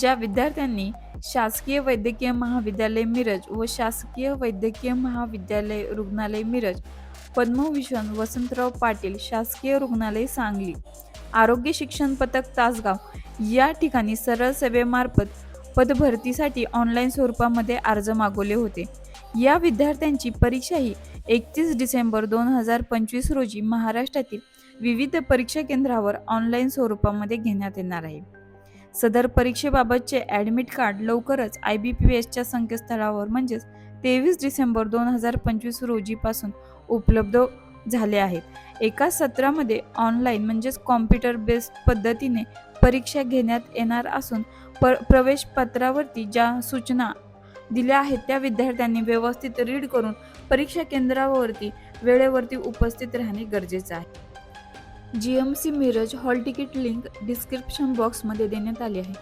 ज्या विद्यार्थ्यांनी शासकीय वैद्यकीय महाविद्यालय मिरज व शासकीय वैद्यकीय महाविद्यालय रुग्णालय मिरज पद्मभूषण वसंतराव पाटील शासकीय रुग्णालय सांगली आरोग्य शिक्षण पथक तासगाव या ठिकाणी सरळ सेवेमार्फत पदभरतीसाठी ऑनलाईन स्वरूपामध्ये अर्ज मागवले होते. या विद्यार्थ्यांची परीक्षा ही एकतीस डिसेंबर दोन हजार पंचवीस रोजी महाराष्ट्रातील विविध परीक्षा केंद्रावर ऑनलाईन स्वरूपामध्ये घेण्यात येणार आहे. सदर परीक्षेबाबतचे ॲडमिट कार्ड लवकरच आय बी पी एसच्या संकेतस्थळावर म्हणजेच तेवीस डिसेंबर दोन हजार पंचवीस रोजीपासून उपलब्ध झाले आहेत. एका सत्रामध्ये ऑनलाईन म्हणजेच कॉम्प्युटर बेस्ड पद्धतीने परीक्षा घेण्यात येणार असून प प्रवेश पत्रावरती ज्या सूचना दिल्या आहेत त्या विद्यार्थ्यांनी व्यवस्थित रीड करून परीक्षा केंद्रावरती वेळेवरती उपस्थित राहणे गरजेचं आहे. G M C Miraj hall ticket link description बॉक्समध्ये देण्यात आली आहे.